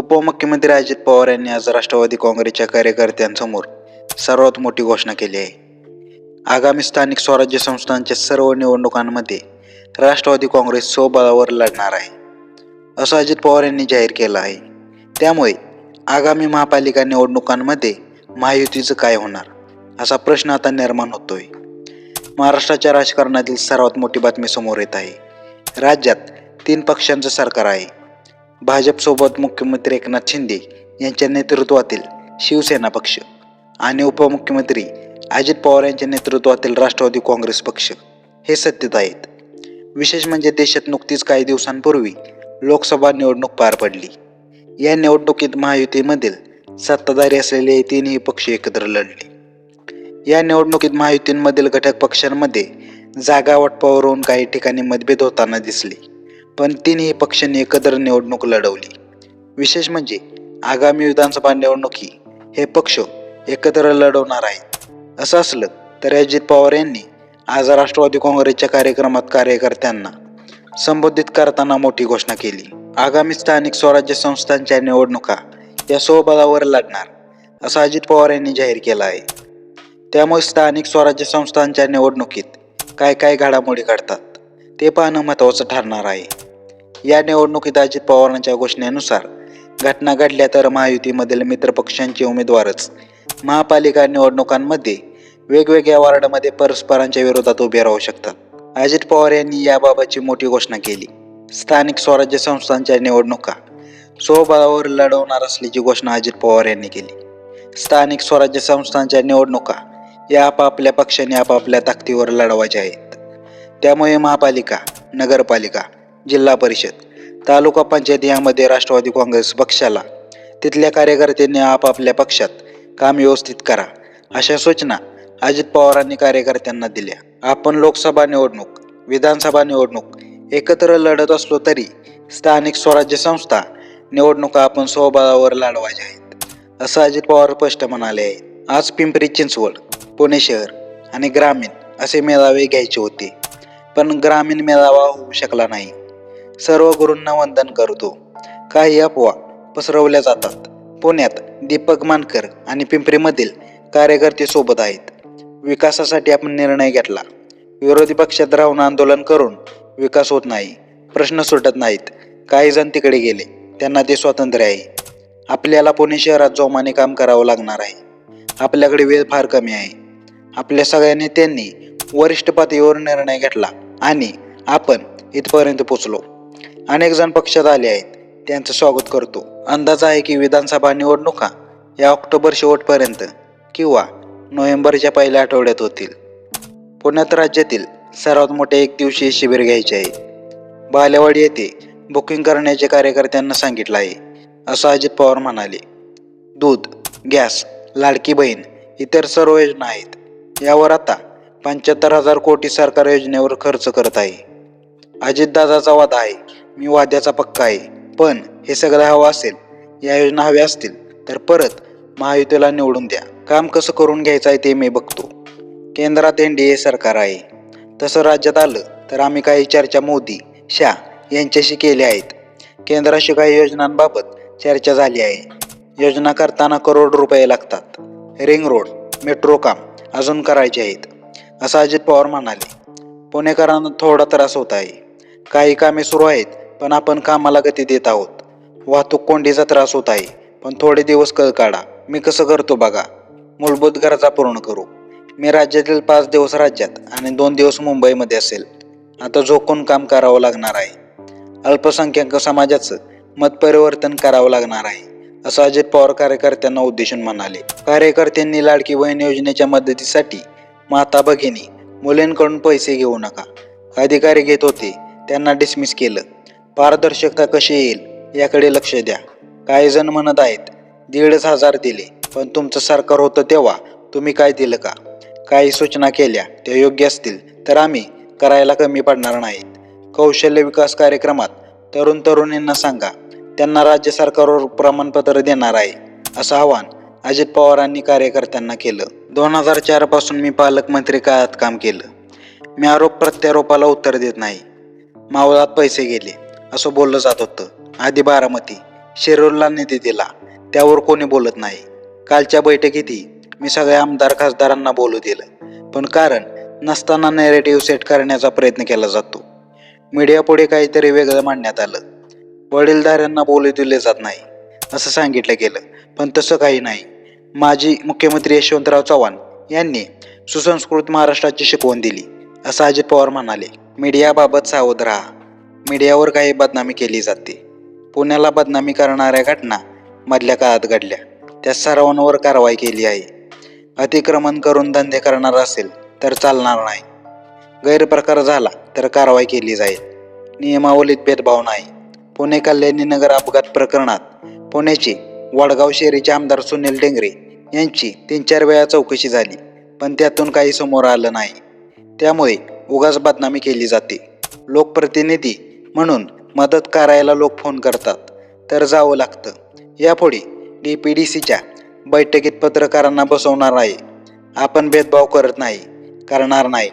उपमुख्यमंत्री अजित पवार यांनी आज राष्ट्रवादी काँग्रेसच्या कार्यकर्त्यांसमोर सर्वात मोठी घोषणा केली आहे. आगामी स्थानिक स्वराज्य संस्थांच्या सर्व निवडणुकांमध्ये राष्ट्रवादी काँग्रेस स्वबळावर लढणार आहे असं अजित पवार यांनी जाहीर केलं आहे. त्यामुळे आगामी महापालिका निवडणुकांमध्ये महायुतीचं काय होणार असा प्रश्न आता निर्माण होतोय. महाराष्ट्राच्या राजकारणातील सर्वात मोठी बातमी समोर येत आहे. राज्यात तीन पक्षांचं सरकार आहे. भाजपसोबत मुख्यमंत्री एकनाथ शिंदे यांच्या नेतृत्वातील शिवसेना पक्ष आणि उपमुख्यमंत्री अजित पवार यांच्या नेतृत्वातील राष्ट्रवादी काँग्रेस पक्ष हे सत्तेत आहेत. विशेष म्हणजे देशात नुकतीच काही दिवसांपूर्वी लोकसभा निवडणूक पार पडली. या निवडणुकीत महायुतीमधील सत्ताधारी असलेले तीनही पक्ष एकत्र लढले. या निवडणुकीत महायुतींमधील घटक पक्षांमध्ये जागा वाटपावरून काही ठिकाणी मतभेद होताना दिसले. पण तीनही पक्षांनी एकत्र निवडणूक लढवली. विशेष म्हणजे आगामी विधानसभा निवडणुकी हे पक्ष एकत्र लढवणार आहेत. असं असलं तर अजित पवार यांनी आज राष्ट्रवादी काँग्रेसच्या कार्यक्रमात कार्यकर्त्यांना संबोधित करताना मोठी घोषणा केली. आगामी स्थानिक स्वराज्य संस्थांच्या निवडणुका या स्वबळावर लढणार असं अजित पवार यांनी जाहीर केला आहे. त्यामुळे स्थानिक स्वराज्य संस्थांच्या निवडणुकीत काय काय घडामोडी घडतात ते पाहणं महत्त्वाचं ठरणार आहे. या निवडणुकीत अजित पवारांच्या घोषणेनुसार घटना घडल्या तर महायुतीमधील मित्रपक्षांचे उमेदवारच महापालिका निवडणुकांमध्ये वेगवेगळ्या वॉर्डामध्ये परस्परांच्या विरोधात उभे राहू शकतात. अजित पवार यांनी याबाबतची मोठी घोषणा केली. स्थानिक स्वराज्य संस्थांच्या निवडणुका स्वबळावर लढवणार असल्याची घोषणा अजित पवार यांनी केली. स्थानिक स्वराज्य संस्थांच्या निवडणुका या आपापल्या पक्षाने आपापल्या ताकदीवर लढवायच्या आहेत. त्यामुळे महापालिका नगरपालिका जिल्हा परिषद. तालुका पंचायत यामध्ये राष्ट्रवादी काँग्रेस पक्षाला. तिथल्या कार्यकर्त्यांनी आपापल्या पक्षात काम व्यवस्थित करा अशा सूचना अजित पवारांनी कार्यकर्त्यांना दिल्या. आपण लोकसभा निवडणूक विधानसभा निवडणूक एकत्र लढत असलो तरी स्थानिक स्वराज्य संस्था निवडणुका आपण स्वबळावर लढवायच्या आहेत असं अजित पवार स्पष्ट म्हणाले आहे आज पिंपरी चिंचवड पुणे शहर आणि ग्रामीण असे मेळावे घ्यायचे होते. पण ग्रामीण मेळावा होऊ शकला नाही. सर्व गुरूंना वंदन करतो. काही अफवा पसरवल्या जातात. पुण्यात दीपक मानकर आणि पिंपरीमधील कार्यकर्ते सोबत आहेत. विकासासाठी आपण निर्णय घेतला. विरोधी पक्षात राहून आंदोलन करून विकास होत नाही. प्रश्न सुटत नाहीत. काही जण तिकडे गेले. त्यांना ते स्वातंत्र्य आहे. आपल्याला पुणे शहरात जोमाने काम करावं लागणार आहे. आपल्याकडे वेळ फार कमी आहे. आपल्या सगळ्या नेत्यांनी वरिष्ठ पातळीवर निर्णय घेतला आणि आपण इथपर्यंत पोचलो. अनेक जण पक्षात आले आहेत. त्यांचं स्वागत करतो. अंदाज आहे की विधानसभा निवडणुका या ऑक्टोबर शेवटपर्यंत किंवा नोव्हेंबरच्या पहिल्या आठवड्यात होतील. पुण्यात राज्यातील सर्वात मोठे एक दिवसीय शिबिर घ्यायचे आहे. बालेवाडी येथे बुकिंग करण्याचे कार्यकर्त्यांना सांगितलं आहे. असं अजित पवार म्हणाले दूध गॅस लाडकी बहीण इतर सर्व योजना आहेत. यावर आता पंच्याहत्तर हजार कोटी सरकार योजनेवर खर्च करत आहे. अजितदादाचा वादा आहे. मी वाद्याचा पक्का आहे. पण हे सगळं हवं असेल या योजना हव्या असतील तर परत महायुतीला निवडून द्या. काम कसं करून घ्यायचं आहे ते मी बघतो. केंद्रात एन डी ए सरकार आहे. तसं राज्यात आलं तर आम्ही काही चर्चा मोदी शाह यांच्याशी केल्या आहेत. केंद्राशी काही योजनांबाबत चर्चा झाली आहे. योजना करताना करोड रुपये लागतात. रिंग रोड मेट्रो काम अजून करायचे आहेत. असं अजित पवार म्हणाले. पुणेकरांना थोडा त्रास होत आहे. काही कामे सुरू आहेत पण आपण कामाला गती देत आहोत. वाहतूक कोंडीचा त्रास होत आहे पण थोडे दिवस कळ काढा. मी कसं करतो बघा. मूलभूत गरजा पूर्ण करू. मी राज्यातील पाच दिवस राज्यात आणि दोन दिवस मुंबईमध्ये असेल. आता झोकून काम करावं लागणार आहे. अल्पसंख्याक समाजाचं मत परिवर्तन करावं लागणार आहे असं अजित पवार कार्यकर्त्यांना उद्देशून म्हणाले. कार्यकर्त्यांनी लाडकी बहीण योजनेच्या मदतीसाठी माता भगिनी मुलींकडून पैसे घेऊ नका. अधिकारी घेत होते त्यांना डिसमिस केलं. पारदर्शकता कशी येईल याकडे लक्ष द्या. काही जण म्हणत आहेत दीडच हजार दिले पण तुमचं सरकार होतं तेव्हा तुम्ही काय दिलं का? काही सूचना केल्या त्या योग्य असतील तर आम्ही करायला कमी पडणार नाहीत. कौशल्य विकास कार्यक्रमात तरुण तरुणींना सांगा त्यांना राज्य सरकारवर प्रमाणपत्र देणार आहे असं आवाहन अजित पवारांनी कार्यकर्त्यांना केलं. दोन हजार चारपासून मी पालकमंत्री काळात काम केलं. मी आरोप प्रत्यारोपाला उत्तर देत नाही. मावळात पैसे गेले. असं बोललं जात होतं. आधी बारामती शेरोलला निधी दिला. त्यावर कोणी बोलत नाही. कालच्या बैठकीतही मी सगळ्या आमदार खासदारांना बोलू दिलं. पण कारण नसताना नॅरेटिव्ह सेट करण्याचा प्रयत्न केला जातो. मीडियापुढे काहीतरी वेगळं मांडण्यात आलं. वडीलधाऱ्यांना बोलू दिले जात नाही असं सांगितलं गेलं. पण तसं काही नाही. माजी मुख्यमंत्री यशवंतराव चव्हाण यांनी सुसंस्कृत महाराष्ट्राची शिकवण दिली असं अजित पवार म्हणाले. मीडियाबाबत सावध राहा. मीडियावर काही बदनामी केली जाते. पुण्याला बदनामी करणाऱ्या घटना मधल्या काळात घडल्या. त्या सर्वांवर कारवाई केली आहे. अतिक्रमण करून धंदे करणार असेल तर चालणार नाही. गैरप्रकार झाला तर कारवाई केली जाईल. नियमावलीत भेदभाव नाही. पुणे कल्याणी नगर अपघात प्रकरणात पुण्याचे वडगाव शेरीचे आमदार सुनील डेंगरे यांची तीन चार वेळा चौकशी झाली पण त्यातून काही समोर आलं नाही. त्यामुळे उगाच बदनामी केली जाते. लोकप्रतिनिधी म्हणून मदत करायला लोक फोन करतात. तर जावं लागतं. यापुढे डी पी डी सीच्या बैठकीत पत्रकारांना बसवणार आहे. आपण भेदभाव करत नाही करणार नाही.